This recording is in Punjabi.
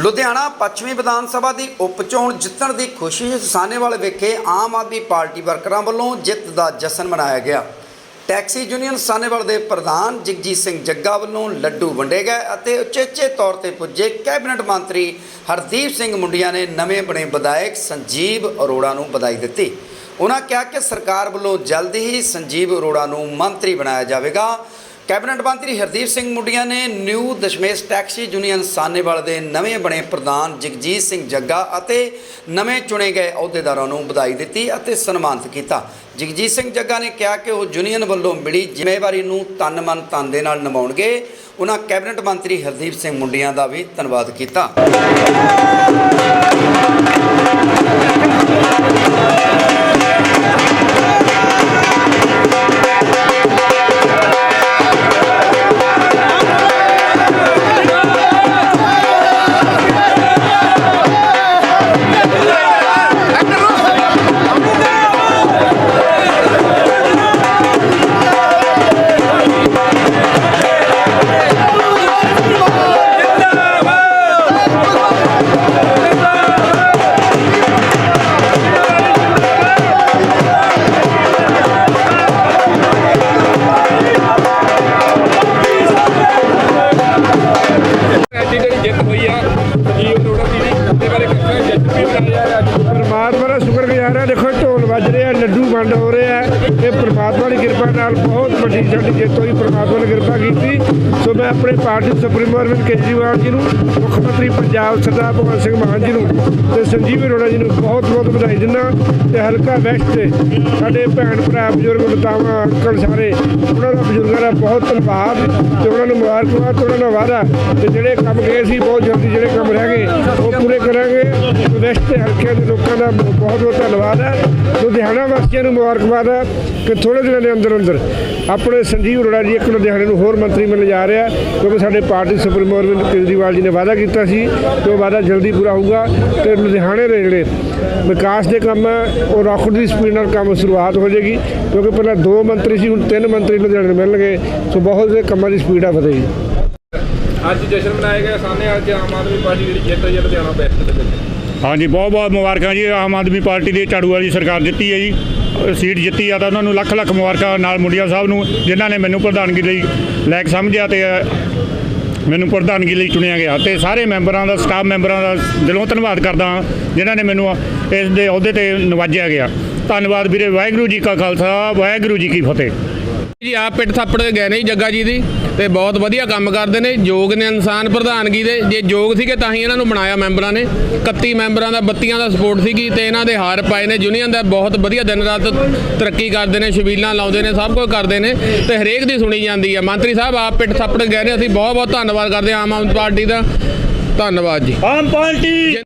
ਲੁਧਿਆਣਾ ਪੱਛਮੀ ਵਿਧਾਨ ਸਭਾ ਦੀ ਉਪ ਚੋਣ ਜਿੱਤਣ ਦੀ ਖੁਸ਼ੀ ਸਾਨੇਵਾਲ ਵਿਖੇ ਆਮ ਆਦਮੀ ਪਾਰਟੀ ਵਰਕਰਾਂ ਵੱਲੋਂ ਜਿੱਤ ਦਾ ਜਸ਼ਨ ਮਨਾਇਆ ਗਿਆ। ਟੈਕਸੀ ਯੂਨੀਅਨ ਸਾਨੇਵਾਲ ਦੇ ਪ੍ਰਧਾਨ ਜਗਜੀਤ ਸਿੰਘ ਜੱਗਾ ਵੱਲੋਂ ਲੱਡੂ ਵੰਡੇ ਗਏ ਅਤੇ ਉਚੇਚੇ ਤੌਰ ਤੇ ਪੁੱਜੇ ਕੈਬਨਿਟ ਮੰਤਰੀ ਹਰਦੀਪ ਸਿੰਘ ਮੁੰਡੀਆਂ ਨੇ ਨਵੇਂ ਬਣੇ ਵਿਧਾਇਕ ਸੰਜੀਵ ਅਰੋੜਾ ਨੂੰ ਵਧਾਈ ਦਿੱਤੀ। ਉਹਨਾਂ ਕਿਹਾ ਕਿ ਸਰਕਾਰ ਵੱਲੋਂ ਜਲਦੀ ਹੀ ਸੰਜੀਵ ਅਰੋੜਾ ਨੂੰ ਮੰਤਰੀ ਬਣਾਇਆ ਜਾਵੇਗਾ। ਕੈਬਨਿਟ ਮੰਤਰੀ ਹਰਦੀਪ ਸਿੰਘ ਮੁੰਡੀਆਂ ਨੇ new Dashmesh taxi union Sanewal ਦੇ ਨਵੇਂ ਬਣੇ ਪ੍ਰਧਾਨ ਜਗਜੀਤ ਸਿੰਘ ਜੱਗਾ ਅਤੇ ਨਵੇਂ ਚੁਣੇ ਗਏ ਅਹੁਦੇਦਾਰਾਂ ਨੂੰ ਵਧਾਈ ਦਿੱਤੀ ਅਤੇ ਸਨਮਾਨਿਤ ਕੀਤਾ। ਜਗਜੀਤ ਸਿੰਘ ਜੱਗਾ ਨੇ ਕਿਹਾ ਕਿ ਉਹ ਯੂਨੀਅਨ ਵੱਲੋਂ ਮਿਲੀ ਜ਼ਿੰਮੇਵਾਰੀ ਨੂੰ ਤਨ ਮਨ ਤਨ ਦੇ ਨਾਲ ਨਿਭਾਉਣਗੇ। ਉਹਨਾਂ ਕੈਬਨਿਟ ਮੰਤਰੀ ਹਰਦੀਪ ਸਿੰਘ ਮੁੰਡੀਆਂ ਦਾ ਵੀ ਧੰਨਵਾਦ ਕੀਤਾ। ਪਰਮਾਤਮਾ ਦਾ ਸ਼ੁਕਰਗੁਜ਼ਾਰ ਹਾਂ। ਦੇਖੋ ਇਹ ਪਰਮਾਤਮਾ ਦੀ ਕਿਰਪਾ ਨਾਲ ਬਹੁਤ ਵੱਡੀ ਸਾਡੀ ਜਿੱਤ ਹੋਈ ਪਰਮਾਤਮਾ ਨੇ ਕਿਰਪਾ ਕੀਤੀ। ਸੋ ਮੈਂ ਆਪਣੇ ਪਾਰਟੀ ਸੁਪਰੀਮੋ ਅਰਵਿੰਦ ਕੇਜਰੀਵਾਲ ਜੀ ਨੂੰ, ਮੁੱਖ ਮੰਤਰੀ ਪੰਜਾਬ ਸਰਦਾਰ ਭਗਵੰਤ ਸਿੰਘ ਮਾਨ ਜੀ ਨੂੰ ਤੇ ਸੰਜੀਵ ਅਰੋੜਾ ਜੀ ਨੂੰ ਬਹੁਤ ਬਹੁਤ ਵਧਾਈ ਦਿੰਦਾ ਤੇ ਹਲਕਾ ਵੈਸਟ ਤੇ ਸਾਡੇ ਭੈਣ ਭਰਾ, ਬਜ਼ੁਰਗ ਬਤਾਵਾ ਅੰਕਲ ਸਾਰੇ, ਉਹਨਾਂ ਦਾ ਬਜ਼ੁਰਗਾਂ ਦਾ ਬਹੁਤ ਧੰਨਵਾਦ ਤੇ ਉਹਨਾਂ ਨੂੰ ਮੁਬਾਰਕਬਾਦ ਤੇ ਉਹਨਾਂ ਦਾ ਵਾਅਦਾ ਤੇ ਜਿਹੜੇ ਕੰਮ ਗਏ ਸੀ, ਬਹੁਤ ਜਲਦੀ ਜਿਹੜੇ ਕੰਮ ਰਹਿ ਗਏ, ਉਹ ਪੂਰੇ ਕਰਾਂਗੇ। ਵੈਸਟ ਤੇ ਹਲਕੇ ਦੇ ਲੋਕਾਂ ਦਾ ਬਹੁਤ ਬਹੁਤ ਧੰਨਵਾਦ ਹੈ। ਲੁਧਿਆਣਾ ਵਾਸੀਆਂ ਨੂੰ ਮੁਬਾਰਕਬਾਦ ਹੈ। ਕਿ ਥੋੜੇ ਦਿਨਾਂ ਦੇ ਅੰਦਰ ਅੰਦਰ ਆਪਣੇ ਸੰਜੀਵ ਅਰੋੜਾ ਜੀ ਇੱਕ ਲੁਧਿਆਣੇ ਨੂੰ ਹੋਰ ਮੰਤਰੀ ਮਿਲਣ ਜਾ ਰਿਹਾ ਕਿਉਂਕਿ ਸਾਡੇ ਪਾਰਟੀ ਸੁਪਰੀਮੋ ਅਰਵਿੰਦ ਕੇਜਰੀਵਾਲ ਜੀ ਨੇ ਵਾਅਦਾ ਕੀਤਾ ਸੀ ਕਿ ਉਹ ਵਾਅਦਾ ਜਲਦੀ ਪੂਰਾ ਹੋਊਗਾ ਤੇ ਲੁਧਿਆਣੇ ਦੇ ਜਿਹੜੇ ਵਿਕਾਸ ਦੇ ਕੰਮ ਹੈ ਉਹ ਰਾਕਟ ਦੀ ਸਪੀਡ ਨਾਲ ਕੰਮ ਸ਼ੁਰੂਆਤ ਹੋ ਜਾਏਗੀ ਕਿਉਂਕਿ ਪਹਿਲਾਂ ਦੋ ਮੰਤਰੀ ਸੀ ਹੁਣ ਤਿੰਨ ਮੰਤਰੀ ਲੁਧਿਆਣੇ ਨੂੰ ਮਿਲਣਗੇ ਸੋ ਬਹੁਤ ਦੇ ਕੰਮਾਂ ਦੀ ਸਪੀਡ ਆ ਵਧੇਗੀ। ਅੱਜ ਜਸ਼ਨ ਮਨਾਇਆ ਗਿਆ ਸਾਹਮਣੇ ਅੱਜ ਆਮ ਆਦਮੀ ਪਾਰਟੀ ਜਿਹੜੀ ਜਿੱਤ ਹੋਈ ਆ ਲੁਧਿਆਣਾ ਬੈਸਟ ਦੇ ਵਿੱਚ। ਹਾਂਜੀ ਬਹੁਤ ਬਹੁਤ ਮੁਬਾਰਕਾਂ ਜੀ ਆਮ ਆਦਮੀ ਪਾਰਟੀ ਦੀ ਝਾੜੂ ਵਾਲੀ ਸਰਕਾਰ ਜਿੱਤੀ ਹੈ ਜੀ। ਸੀਟ ਜਿੱਤੀ ਆ ਤਾਂ ਉਹਨਾਂ ਨੂੰ ਲੱਖ ਲੱਖ ਮੁਬਾਰਕਾਂ ਨਾਲ ਮੁੰਡਿਆ ਸਾਹਿਬ ਨੂੰ, ਜਿਨ੍ਹਾਂ ਨੇ ਮੈਨੂੰ ਪ੍ਰਧਾਨਗੀ ਲਈ ਲਾਇਕ ਸਮਝਿਆ ਤੇ ਮੈਨੂੰ ਪ੍ਰਧਾਨਗੀ ਲਈ ਚੁਣਿਆ ਗਿਆ ਤੇ ਸਾਰੇ ਮੈਂਬਰਾਂ ਦਾ, ਸਟਾਫ ਮੈਂਬਰਾਂ ਦਾ ਦਿਲੋਂ ਧੰਨਵਾਦ ਕਰਦਾ ਹਾਂ, ਜਿਨ੍ਹਾਂ ਨੇ ਮੈਨੂੰ ਇਸ ਦੇ ਅਹੁਦੇ ਤੇ ਨਵਾਜਿਆ ਗਿਆ। ਧੰਨਵਾਦ ਵੀਰੇ, ਵਾਹਿਗੁਰੂ ਜੀ ਕਾ ਖਾਲਸਾ, ਵਾਹਿਗੁਰੂ ਜੀ ਕੀ ਫਤਿਹ। ਜੀ ਆਪ ਪਿੱਠ ਥੱਪੜ ਕੇ ਗਏ ਨੇ ਜੀ ਜੱਗਾ ਜੀ ਦੀ ਤੇ ਬਹੁਤ ਵਧੀਆ ਕੰਮ ਕਰਦੇ ਨੇ ਯੋਗ ਨੇ ਇਨਸਾਨ ਪ੍ਰਧਾਨਗੀ ਦੇ। ਜੇ ਯੋਗ ਸੀਗੇ ਤਾਂ ਹੀ ਇਹਨਾਂ ਨੂੰ ਬਣਾਇਆ ਮੈਂਬਰਾਂ ਨੇ। 31 ਮੈਂਬਰਾਂ ਦਾ 32 ਦਾ ਸਪੋਰਟ ਸੀਗੀ ਤੇ ਇਹਨਾਂ ਦੇ ਹਾਰ ਪਾਏ ਨੇ। ਯੂਨੀਅਨ ਦਾ ਬਹੁਤ ਵਧੀਆ ਦਿਨ ਰਾਤ ਤਰੱਕੀ ਕਰਦੇ ਨੇ, ਸ਼ਬੀਲਾਂ ਲਾਉਂਦੇ ਨੇ, ਸਭ ਕੁਝ ਕਰਦੇ ਨੇ ਤੇ ਹਰੇਕ ਦੀ ਸੁਣੀ ਜਾਂਦੀ ਹੈ ਮੰਤਰੀ ਸਾਹਿਬ ਆਪ ਪਿੱਠ ਥੱਪੜ ਗਏ ਨੇ, ਅਸੀਂ ਬਹੁਤ ਬਹੁਤ ਧੰਨਵਾਦ ਕਰਦੇ ਹਾਂ ਆਮ ਆਦਮੀ ਪਾਰਟੀ ਦਾ। ਧੰਨਵਾਦ ਜੀ। ਆਮ ਪਾਰਟੀ!